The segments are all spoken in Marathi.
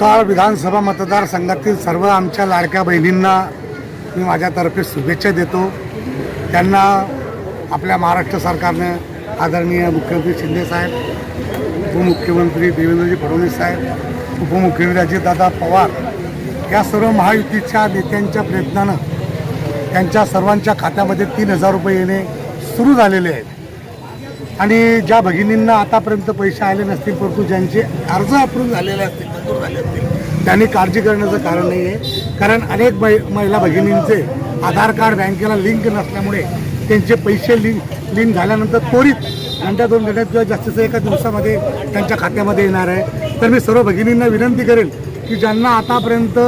कुसाळ विधानसभा मतदारसंघातील सर्व आमच्या लाडक्या बहिणींना मी माझ्यातर्फे शुभेच्छा देतो. त्यांना आपल्या महाराष्ट्र सरकारनं आदरणीय मुख्यमंत्री शिंदेसाहेब उपमुख्यमंत्री देवेंद्रजी फडणवीस साहेब उपमुख्यमंत्री अजितदादा पवार या सर्व महायुतीच्या नेत्यांच्या प्रयत्नानं त्यांच्या सर्वांच्या खात्यामध्ये तीन हजार रुपये येणे सुरू झालेले आहेत. आणि ज्या भगिनींना आतापर्यंत पैसे आले नसतील परंतु ज्यांचे अर्ज अप्रूव्ह झालेले असतील मंजूर झाले असतील त्यांनी काळजी करण्याचं कारण नाही आहे. कारण अनेक मै महिला भगिनींचे आधार कार्ड बँकेला लिंक नसल्यामुळे त्यांचे पैसे लिंक लिंक झाल्यानंतर त्वरित घंटा दोन घंट्यात किंवा जास्तीचं एका दिवसामध्ये त्यांच्या खात्यामध्ये येणार आहे. तर मी सर्व भगिनींना विनंती करेन की ज्यांना आतापर्यंत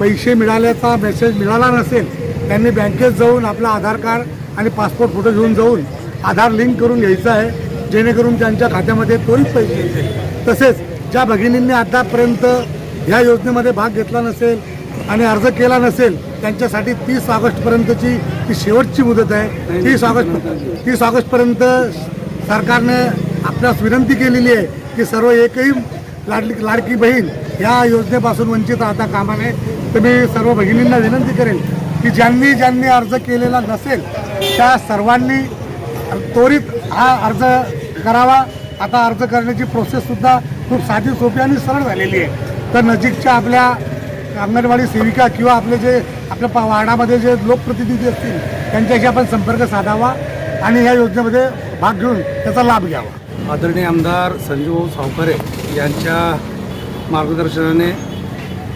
पैसे मिळाल्याचा मेसेज मिळाला नसेल त्यांनी बँकेत जाऊन आपला आधार कार्ड आणि पासपोर्ट फोटो घेऊन जाऊन आधार लिंक करून घ्यायचं आहे जेणेकरून त्यांच्या खात्यामध्ये त्वरित पैसे येतील. तसेच ज्या भगिनींनी आतापर्यंत ह्या योजनेमध्ये भाग घेतला नसेल आणि अर्ज केला नसेल त्यांच्यासाठी तीस ऑगस्टपर्यंतची ती शेवटची मुदत आहे. तीस ऑगस्ट तीस ऑगस्टपर्यंत सरकारने आपल्यास विनंती केलेली आहे की सर्व एकही लाडली लाडकी बहीण या योजनेपासून वंचित राहता कामा नये. तर मी सर्व भगिनींना विनंती करेन की ज्यांनी ज्यांनी अर्ज केलेला नसेल त्या सर्वांनी त्वरित हा अर्ज करावा. आता अर्ज करण्याची प्रोसेससुद्धा खूप साधी सोपी आणि सरळ झालेली आहे. तर नजीकच्या आपल्या अंगणवाडी सेविका किंवा आपले जे आपल्या पा- वार्डामध्ये जे लोकप्रतिनिधी असतील त्यांच्याशी आपण संपर्क साधावा आणि या योजनेमध्ये भाग घेऊन त्याचा लाभ घ्यावा. आदरणीय आमदार संजू सावकारे यांच्या मार्गदर्शनाने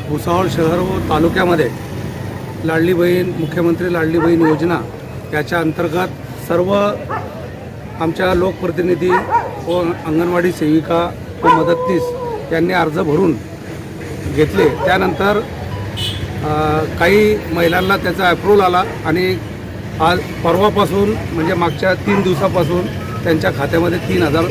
भुसावळ शहर व तालुक्यामध्ये लाडली बहीण मुख्यमंत्री लाडली बहीण योजना याच्या अंतर्गत सर्व आमच्या लोकप्रतिनिधी व अंगणवाडी सेविका व मदतनीस यांनी अर्ज भरून घेतले. त्यानंतर काही महिलांना त्याचा अप्रूव्हल आला आणि आज परवापासून म्हणजे मागच्या तीन दिवसापासून त्यांच्या खात्यामध्ये तीन हजार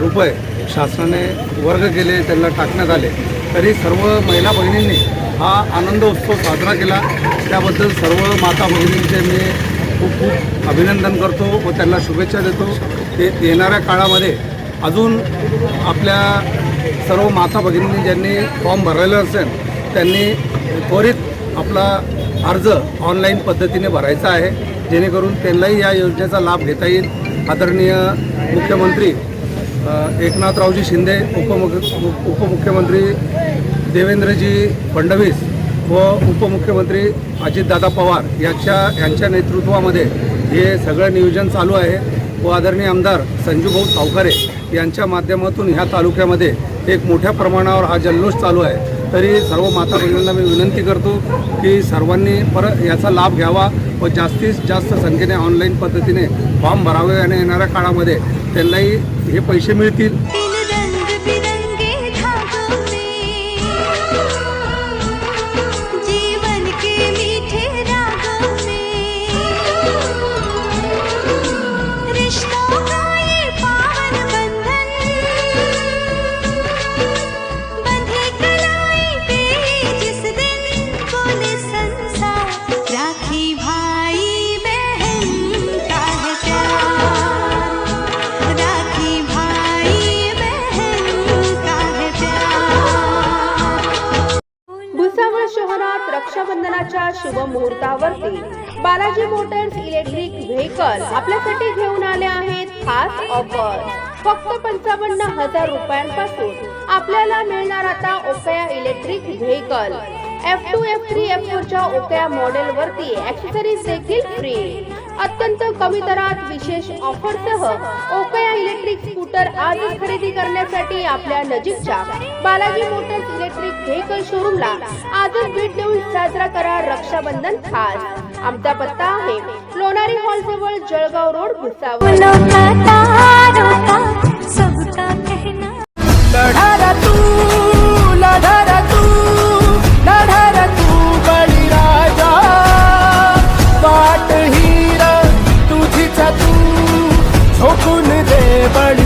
रुपये शासनाने वर्ग केले त्यांना टाकण्यात आले. तरी सर्व महिला बहिणींनी हा आनंद उत्सव साजरा केला. त्याबद्दल सर्व माता भगिनींचे मी खूप खूप अभिनंदन करतो व त्यांना शुभेच्छा देतो. ते येणाऱ्या काळामध्ये अजून आपल्या सर्व माता भगिनी ज्यांनी फॉर्म भरलेला असेल त्यांनी त्वरित आपला अर्ज ऑनलाईन पद्धतीने भरायचा आहे. जेणेकरून त्यांनाही या योजनेचा लाभ घेता येईल. आदरणीय मुख्यमंत्री एकनाथरावजी शिंदे उपमुख्य उपमुख्यमंत्री देवेंद्रजी फडणवीस व उपमुख्यमंत्री अजितदादा पवार याच्या यांच्या नेतृत्वामध्ये हे सगळं नियोजन चालू आहे. व आदरणीय आमदार संजूभाऊ सावकारे यांच्या माध्यमातून ह्या तालुक्यामध्ये एक मोठ्या प्रमाणावर हा जल्लोष चालू आहे. तरी सर्व माता बहिणींना मी विनंती करतो की सर्वांनी परत याचा लाभ घ्यावा व जास्तीत जास्त संख्येने ऑनलाईन पद्धतीने फॉर्म भरावे आणि येणाऱ्या काळामध्ये त्यांनाही हे पैसे मिळतील. शहरात रक्षाबंधनाच्या शुभ मुहूर्तावरती बालाजी मोटर्स इलेक्ट्रिक व्हेकल आपल्यासाठी घेऊन आले आहेत खास ऑफर. फक्त पंचावन्न हजार रुपयांपासून आपल्याला मिळणार आता Okaya electric vehicle. F two F three F फोरच्या Okaya model वरती ऍक्सेसरीज देखील फ्री अत्यंत कमी दरात विशेष ऑफरसह ओकया इलेक्ट्रिक स्कूटर आजच खरेदी करण्यासाठी आपल्या नजीकच्या बालाजी मोटर्स इलेक्ट्रिक व्हेकल शोरूमला आजच भेट देऊन साजरा करा रक्षाबंधन खास. आमचा पत्ता आहे लोणारी हॉल जवळ जळगाव रोड भुसावळ. শকুন দে বাড়ি